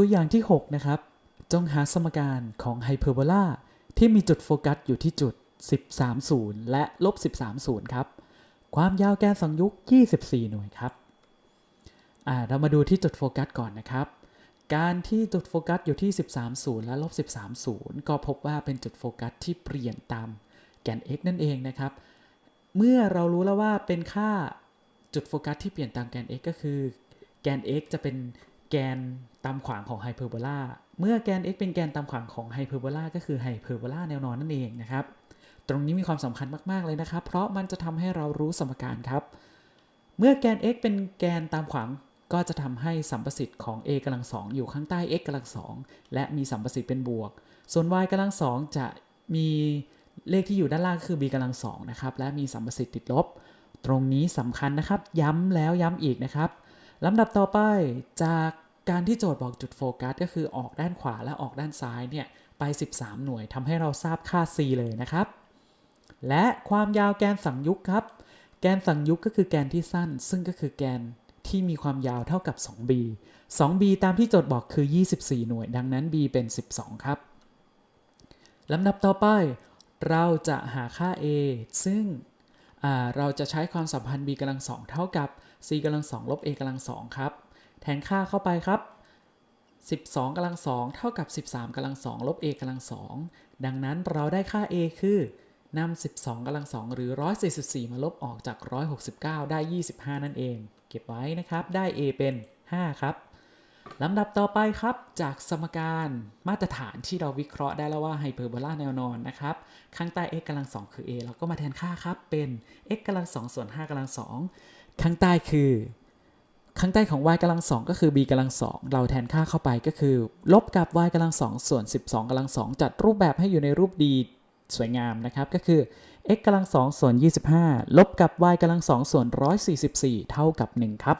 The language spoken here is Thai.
ตัวอย่างที่ 6 นะครับ จงหาสมการของไฮเปอร์โบลาที่มีจุดโฟกัสอยู่ที่จุด 130 และลบ 130 ครับ ความยาวแกนสังยุก24 หน่วยครับเรามาดูที่จุดโฟกัสก่อนนะครับ การที่จุดโฟกัสอยู่ที่ 130 และลบ 130 ก็พบว่าเป็นจุดโฟกัสที่เปลี่ยนตามแกน x นั่นเองนะครับ เมื่อเรารู้แล้วว่าเป็นค่าจุดโฟกัสที่เปลี่ยนตามแกน x ก็คือ แกน x จะเป็น แกนตามขวางของไฮเปอร์โบลาเมื่อแกน x เป็นแกนตามขวางของไฮเปอร์โบลาก็คือไฮเปอร์โบลาแนวนอนนั่นเองนะครับ ตรงนี้มีความสำคัญมาก ๆ เลยนะครับ เพราะมันจะทำให้เรารู้สมการครับ เมื่อแกน x เป็นแกนตามขวางก็จะทำให้สัมประสิทธิ์ของ a กำลังสองอยู่ข้างใต้ x กำลังสองและมีสัมประสิทธิ์เป็นบวก ส่วน y กำลังสองจะมีเลขที่อยู่ด้านล่างคือ b กำลังสองนะครับ และมีสัมประสิทธิ์ติดลบ ตรงนี้สำคัญนะครับ ย้ำแล้วย้ำอีกนะครับ ลำดับต่อไปจากการที่โจทย์บอกจุดโฟกัสก็คือออกด้านขวาและออกด้านซ้ายเนี่ยไป 13 หน่วยทำให้เราทราบค่า c เลยนะครับ และความยาวแกนสังยุกครับ แกนสังยุกก็คือแกนที่สั้น ซึ่งก็คือแกนที่มีความยาวเท่ากับ 2b 2b ตามที่โจทย์บอกคือ 24 หน่วย ดังนั้น b เป็น 12 ครับลำดับต่อไป เราจะหาค่า a ซึ่ง เราจะใช้ความสัมพันธ์ b กำลังสองเท่ากับ c กำลังสองลบ a กำลังสองครับ แทนค่าเข้าไปครับ 12กำลังสองเท่ากับ 13กำลังสองลบ a กำลังสองดังนั้นเราได้ค่า a คือนำ12กำลังสองหรือ 144 มาลบออกจาก 169 ได้ 25 นั่นเอง เก็บไว้นะครับ ได้ a เป็น 5 ครับ ลำดับต่อไปครับ จากสมการมาตรฐานที่เราวิเคราะห์ได้แล้วว่าไฮเปอร์โบลาแนวนอนนะครับ ข้างใต้ x กำลังสองคือ a เราก็มาแทนค่าครับ เป็น x กำลังสองส่วน5กำลังสองข้างใต้คือ ข้างใต้ของ y กำลังสองก็คือ b กำลังสองเราแทนค่าเข้าไปก็คือ ลบกับ y กำลังสองส่วน 12กำลังสองจัดรูปแบบให้อยู่ในรูปดีสวยงามนะครับ ก็คือ x กำลังสองส่วน 25 ลบกับ y กำลังสองส่วน 144 เท่ากับ 1 ครับ